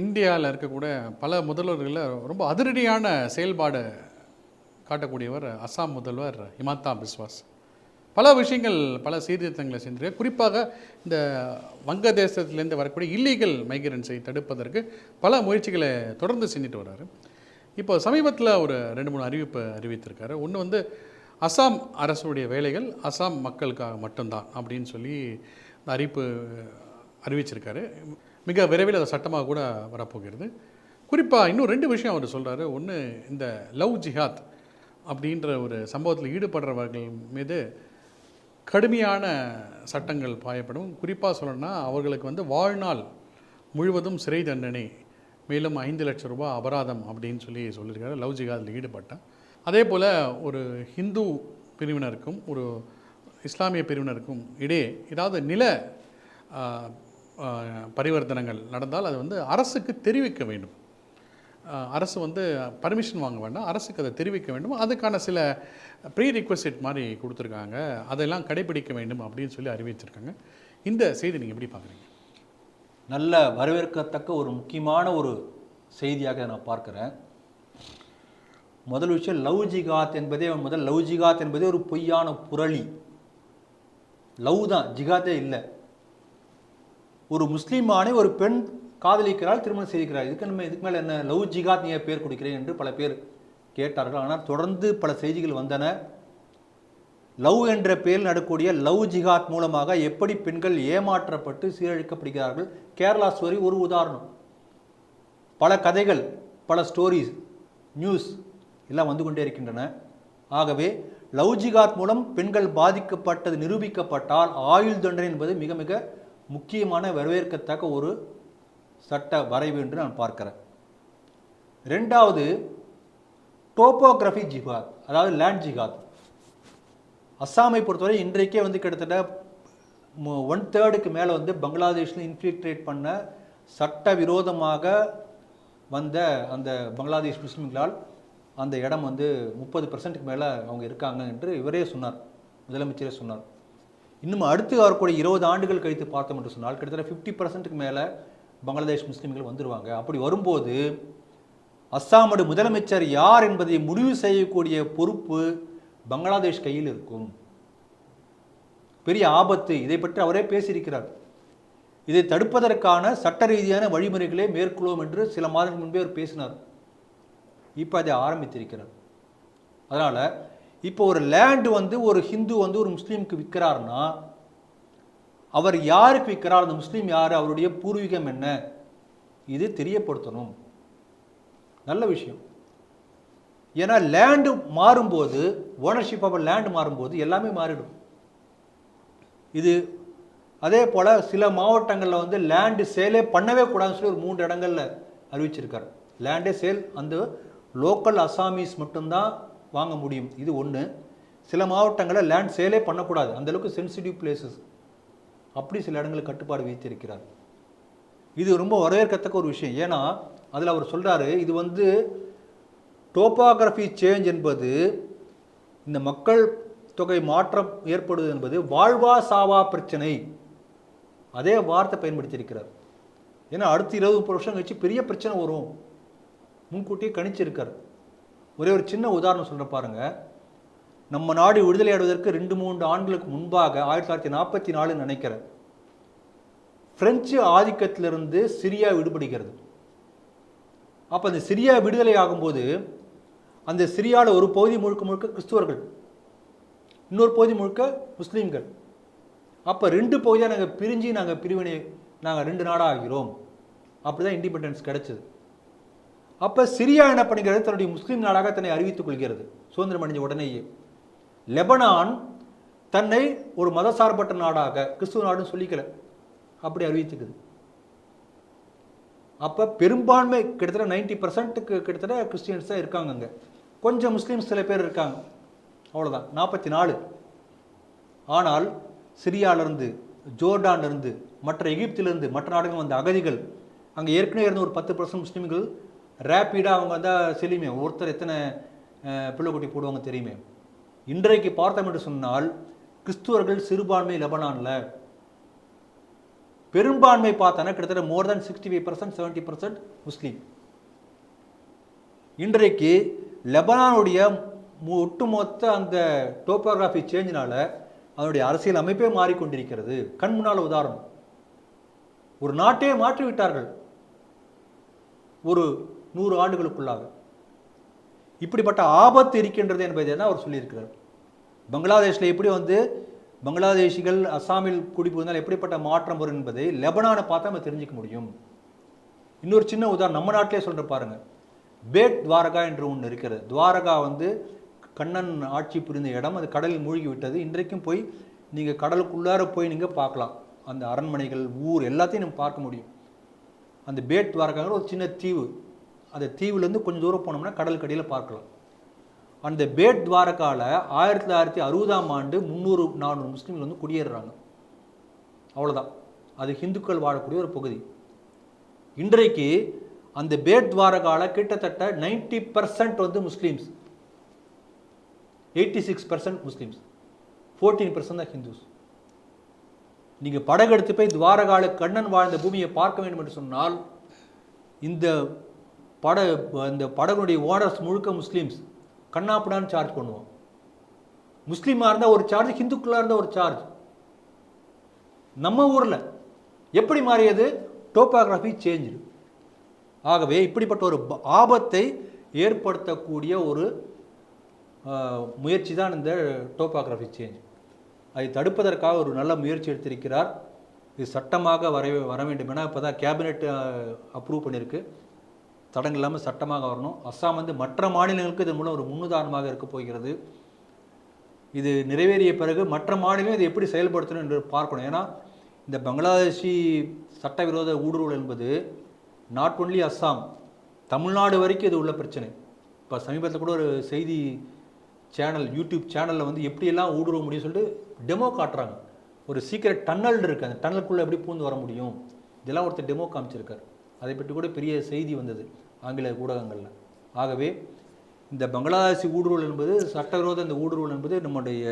இந்தியாவில் இருக்கக்கூடிய பல முதல்வர்களில் ரொம்ப அதிரடியான செயல்பாடு காட்டக்கூடியவர் அசாம் முதல்வர் இமாத்தா பிஸ்வாஸ் பல விஷயங்கள் பல சீர்திருத்தங்களை செஞ்சிருக்கார். குறிப்பாக இந்த வங்கதேசத்திலேருந்து வரக்கூடிய இல்லீகல் மைக்ரன்ஸை தடுப்பதற்கு பல முயற்சிகளை தொடர்ந்து செஞ்சுட்டு வர்றாரு. இப்போ சமீபத்தில் ஒரு ரெண்டு மூணு அறிவிப்பு அறிவித்திருக்காரு. ஒன்று வந்து அசாம் அரசுடைய வேலைகள் அசாம் மக்களுக்காக மட்டும்தான் அப்படின்னு சொல்லி அறிவிப்பு அறிவிச்சிருக்காரு. மிக விரைவில் அது சட்டமாக கூட வரப்போகிறது. குறிப்பாக இன்னும் ரெண்டு விஷயம் அவர் சொல்கிறாரு ஒன்று இந்த லவ் ஜிஹாத் அப்படின்ற ஒரு சம்பவத்தில் ஈடுபடுறவர்கள் மீது கடுமையான சட்டங்கள் பாயப்படும். குறிப்பாக சொல்லணும்னா அவர்களுக்கு வந்து வாழ்நாள் முழுவதும் சிறை தண்டனை மேலும் ஐந்து லட்சம் ரூபாய் அபராதம் அப்படின்னு சொல்லி சொல்லியிருக்காரு. லவ் ஜிஹாதில் ஈடுபட்டான் அதே போல் ஒரு ஹிந்து பிரிவினருக்கும் ஒரு இஸ்லாமிய பிரிவினருக்கும் இடையே ஏதாவது நில பரிவர்த்தனைகள் நடந்தால் அது வந்து அரசுக்கு தெரிவிக்க வேண்டும். அரசு வந்து பர்மிஷன் வாங்க வேண்டாம் அரசுக்கு அதை தெரிவிக்க வேண்டும். அதுக்கான சில ப்ரீ ரிக்வஸ்ட் மாதிரி கொடுத்துருக்காங்க. அதெல்லாம் கடைபிடிக்க வேண்டும் அப்படின்னு சொல்லி அறிவிச்சிருக்காங்க. இந்த செய்தி நீங்கள் எப்படி பார்க்குறீங்க? நல்ல வரவேற்கத்தக்க ஒரு முக்கியமான ஒரு செய்தியாக நான் பார்க்குறேன். முதல் விஷயம் லவ் ஜிகாத் என்பதே முதல் லவ் ஜிகாத் என்பதே ஒரு பொய்யான புரளி. லவ் தான் ஜிகாத்தே இல்லை. ஒரு முஸ்லீம் ஆணை ஒரு பெண் காதலிக்கிறாள் திருமணம் செய்திருக்கிறார் இதுக்கு நம்ம இதுக்கு மேலே என்ன லவ் ஜிகாத் நீ பேர் கொடுக்கிறேன் என்று பல பேர் கேட்டார்கள். ஆனால் தொடர்ந்து பல செய்திகள் வந்தன. லவ் என்ற பெயரில் நடக்கூடிய லவ் ஜிகாத் மூலமாக எப்படி பெண்கள் ஏமாற்றப்பட்டு சீரழிக்கப்படுகிறார்கள் கேரளா ஸ்டோரி ஒரு உதாரணம். பல கதைகள் பல ஸ்டோரிஸ் நியூஸ் எல்லாம் வந்து கொண்டே இருக்கின்றன. ஆகவே லவ் ஜிகாத் மூலம் பெண்கள் பாதிக்கப்பட்டது நிரூபிக்கப்பட்டால் ஆயுள் தண்டனை என்பது மிக மிக முக்கியமான வரவேற்கத்தக்க ஒரு சட்ட வரைவு என்று நான் பார்க்கிறேன். ரெண்டாவது டோப்போகிராஃபி ஜிஹாத் அதாவது லேண்ட் ஜிஹாத் அஸ்ஸாமை பொறுத்தவரை இன்றைக்கே வந்து கிட்டத்தட்ட ஒன் தேர்டுக்கு மேலே வந்து பங்களாதேஷில் இன்ஃபில்ட்ரேட் பண்ண சட்ட விரோதமாக வந்த அந்த பங்களாதேஷ் முஸ்லீம்களால் அந்த இடம் வந்து முப்பது பர்சன்ட்டுக்கு மேலே அவங்க இருக்காங்க என்று இவரே சொன்னார் முதலமைச்சரே சொன்னார். இன்னும் அடுத்து வரக்கூடிய இருபது ஆண்டுகள் கழித்து பார்த்தோம் என்று சொன்னால் கிட்டத்தட்ட ஃபிஃப்டி பர்சன்ட்டுக்கு மேலே பங்களாதேஷ் முஸ்லீம்கள் வந்துடுவாங்க அப்படி வரும்போது அஸ்ஸாமோட முதலமைச்சர் யார் என்பதை முடிவு செய்யக்கூடிய பொறுப்பு பங்களாதேஷ் கையில் இருக்கும். பெரிய ஆபத்து. இதை பற்றி அவரே பேசியிருக்கிறார். இதை தடுப்பதற்கான சட்ட ரீதியான வழிமுறைகளை மேற்கொள்வோம் என்று சில மாதங்கள் முன்பே அவர் பேசினார். இப்போ அதை ஆரம்பித்திருக்கிறார். அதனால் இப்போ ஒரு லேண்டு வந்து ஒரு ஹிந்து வந்து ஒரு முஸ்லீமுக்கு விற்கிறாருன்னா அவர் யாருக்கு விற்கிறார்? அந்த முஸ்லீம் யார்? அவருடைய பூர்வீகம் என்ன? இது தெரியப்படுத்தணும். நல்ல விஷயம். ஏன்னா லேண்டு மாறும்போது ஓனர்ஷிப் ஆஃப் லேண்டு மாறும்போது எல்லாமே மாறிடும். இது அதே போல் சில மாவட்டங்களில் வந்து லேண்டு சேலே பண்ணவே கூடாதுன்னு சொல்லி ஒரு மூன்று இடங்களில் அறிவிச்சிருக்கார். லேண்டே சேல் அந்த லோக்கல் அசாமீஸ் மட்டும்தான் வாங்க முடியும். இது ஒன்று சில மாவட்டங்களில் லேண்ட் சேலே பண்ணக்கூடாது. அந்தளவுக்கு சென்சிட்டிவ் பிளேசஸ் அப்படி சில இடங்களில் கட்டுப்பாடு விதித்திருக்கிறார். இது ரொம்ப வரவேற்கத்தக்க ஒரு விஷயம். ஏன்னா அதில் அவர் சொல்கிறாரு இது வந்து டோபாகிராஃபி சேஞ்ச் என்பது இந்த மக்கள் தொகை மாற்றம் ஏற்படுவது என்பது வாழ்வா சாவா பிரச்சனை. அதே வார்த்தை பயன்படுத்தியிருக்கிறார். ஏன்னா அடுத்து இருபது முப்பது வருஷம் கழிச்சு பெரிய பிரச்சனை வரும். முன்கூட்டியே கணிச்சிருக்கார். ஒரே ஒரு சின்ன உதாரணம் சொல்கிற பாருங்க. நம்ம நாடு விடுதலை அடைவதற்கு ரெண்டு மூன்று ஆண்டுகளுக்கு முன்பாக ஆயிரத்தி தொள்ளாயிரத்தி நாற்பத்தி நாலுன்னு நினைக்கிறேன். பிரெஞ்சு ஆதிக்கத்திலிருந்து சிரியா விடுபடுகிறது. அப்போ அந்த சிரியா விடுதலை ஆகும்போது அந்த சிரியாவில் ஒரு பகுதி முழுக்க முழுக்க கிறிஸ்துவர்கள் இன்னொரு பகுதி முழுக்க முஸ்லீம்கள். அப்போ ரெண்டு பகுதியாக நாங்கள் பிரிஞ்சு நாங்கள் பிரிவினை நாங்கள் ரெண்டு நாடாக ஆகிறோம். அப்படி தான் இண்டிபெண்டன்ஸ் கிடச்சிது. அப்போ சிரியா என்ன பண்ணுகிறது தன்னுடைய முஸ்லீம் நாடாக தன்னை அறிவித்துக் கொள்கிறது. சுதந்திரம் அடைஞ்ச உடனேயே. லெபனான் தன்னை ஒரு மதசார்பற்ற நாடாக கிறிஸ்துவ நாடுன்னு சொல்லிக்கல. அப்படி அறிவித்துக்குது. அப்போ பெரும்பான்மை கிட்டத்தட்ட நைன்டி பர்சன்ட்டுக்கு கிட்டத்தட்ட கிறிஸ்டியன்ஸ் தான் இருக்காங்க அங்கே. கொஞ்சம் முஸ்லீம்ஸ் சில பேர் இருக்காங்க. அவ்வளோதான் நாற்பத்தி நாலு ஆனால் சிரியாவிலிருந்து ஜோர்டான்லேருந்து மற்ற எகிப்திலிருந்து மற்ற நாடுகள் வந்த அகதிகள் அங்கே ஏற்கனவே இருந்த ஒரு பத்து பர்சன்ட் முஸ்லீம்கள் ரேப்பிடாக அவங்க வந்தால் செலுமே ஒருத்தர் எத்தனை பிள்ளைக்குட்டி போடுவாங்க தெரியுமே. இன்றைக்கு பார்த்தோம் என்று சொன்னால் கிறிஸ்துவர்கள் சிறுபான்மை லெபனானில். பெரும்பான்மை பார்த்தோன்னா கிட்டத்தட்ட more than sixty five percent seventy percent Muslim. இன்றைக்கு லெபனானுடைய மு- ஒட்டுமொத்த அந்த டோப்போகிராஃபி சேஞ்சினால் அதனுடைய அரசியல் அமைப்பே மாறிக்கொண்டிருக்கிறது. கண் முன்னால் உதாரணம். ஒரு நாட்டையே மாற்றிவிட்டார்கள். ஒரு நூறு ஆண்டுகளுக்குள்ளாக. இப்படிப்பட்ட ஆபத்து இருக்கின்றது என்பதை தான் அவர் சொல்லியிருக்கிறார். பங்களாதேஷில் எப்படி வந்து பங்களாதேஷிகள் அஸ்ஸாமில் குடிபுகுந்தால் எப்படிப்பட்ட மாற்றம் வரும் என்பதை லெபனானை பார்த்தா நம்ம தெரிஞ்சுக்க முடியும். இன்னொரு சின்ன உதாரணம் நம்ம நாட்டிலே சொல்கிற பாருங்க. பேட் துவாரகா என்று ஒன்று இருக்கிறது. துவாரகா வந்து கண்ணன் ஆட்சி புரிந்த இடம். அது கடலில் மூழ்கி விட்டது இன்றைக்கும் போய் நீங்கள் கடலுக்குள்ளார போய் நீங்கள் பார்க்கலாம். அந்த அரண்மனைகள் ஊர் எல்லாத்தையும் நம்ம பார்க்க முடியும். அந்த பேட் துவாரகாங்கிற ஒரு சின்ன தீவு. அந்த தீவுலேருந்து கொஞ்சம் தூரம் போனோம்னா கடல் கடியில் பார்க்கலாம். அந்த பேட் துவாரக்காவில் ஆயிரத்தி தொள்ளாயிரத்தி அறுபதாம் ஆண்டு முந்நூறு நானூறு முஸ்லீம்கள் வந்து குடியேறுறாங்க. அவ்வளோதான் அது ஹிந்துக்கள் வாழக்கூடிய ஒரு பகுதி. இன்றைக்கு அந்த பேட் துவாரகால கிட்டத்தட்ட 90% பர்சன்ட் வந்து Muslims. Eighty six percent Muslims. Fourteen percent தான் ஹிந்துஸ். நீங்கள் படகெடுத்து போய் துவாரகால கண்ணன் வாழ்ந்த பூமியை பார்க்க வேண்டும் என்று சொன்னால் இந்த பட இந்த படகுடைய ஓனர்ஸ் முழுக்க முஸ்லீம்ஸ். கண்ணாப்பிடான்னு சார்ஜ் பண்ணுவோம். முஸ்லீமாக இருந்தால் ஒரு சார்ஜ் ஹிந்துக்களாக இருந்தால் ஒரு சார்ஜ் நம்ம ஊரில் எப்படி மாறியது? டோபாகிராஃபி சேஞ்சு ஆகவே இப்படிப்பட்ட ஒரு ஆபத்தை ஏற்படுத்தக்கூடிய ஒரு முயற்சி தான் இந்த டோபாகிராஃபி சேஞ்ச் அதை தடுப்பதற்காக ஒரு நல்ல முயற்சி எடுத்திருக்கிறார். இது சட்டமாக வர வர வேண்டும். ஏன்னா இப்போ தான் கேபினெட் அப்ரூவ் பண்ணியிருக்கு தடங்கள் இல்லாமல் சட்டமாக வரணும். அஸ்ஸாம் வந்து மற்ற மாநிலங்களுக்கு இதன் மூலம் ஒரு முன்னுதாரணமாக இருக்க போகிறது. இது நிறைவேறிய பிறகு மற்ற மாநிலம் இதை எப்படி செயல்படுத்தணும் என்று பார்க்கணும். ஏன்னா இந்த பங்களாதேஷி சட்டவிரோத ஊடுருவல் என்பது நாட் ஒன்லி அஸ்ஸாம் தமிழ்நாடு வரைக்கும் இது உள்ள பிரச்சனை. இப்போ சமீபத்தில் கூட ஒரு செய்தி சேனல் யூடியூப் சேனலில் வந்து எப்படியெல்லாம் ஊடுருவ முடியும் சொல்லிட்டு டெமோ காட்டுறாங்க. ஒரு சீக்கிரம் டன்னல் இருக்குது அந்த டன்னலுக்குள்ளே எப்படி பூந்து வர முடியும்? இதெல்லாம் ஒருத்தர் டெமோ காமிச்சிருக்கார். அதை பற்றி கூட பெரிய செய்தி வந்தது. ஆங்கில ஊடகங்களில். ஆகவே இந்த பங்களாதேசி ஊடுருவல் என்பது சட்டவிரோத இந்த ஊடுருவல் என்பது நம்முடைய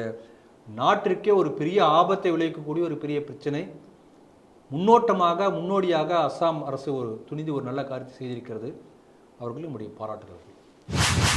நாட்டிற்கே ஒரு பெரிய ஆபத்தை விளைவிக்கக்கூடிய ஒரு பெரிய பிரச்சனை. முன்னோட்டமாக முன்னோடியாக அஸ்ஸாம் அரசு ஒரு துணிந்து ஒரு நல்ல காரியத்தை செய்திருக்கிறது. அவர்களும் நம்முடைய பாராட்டுகிறார்கள்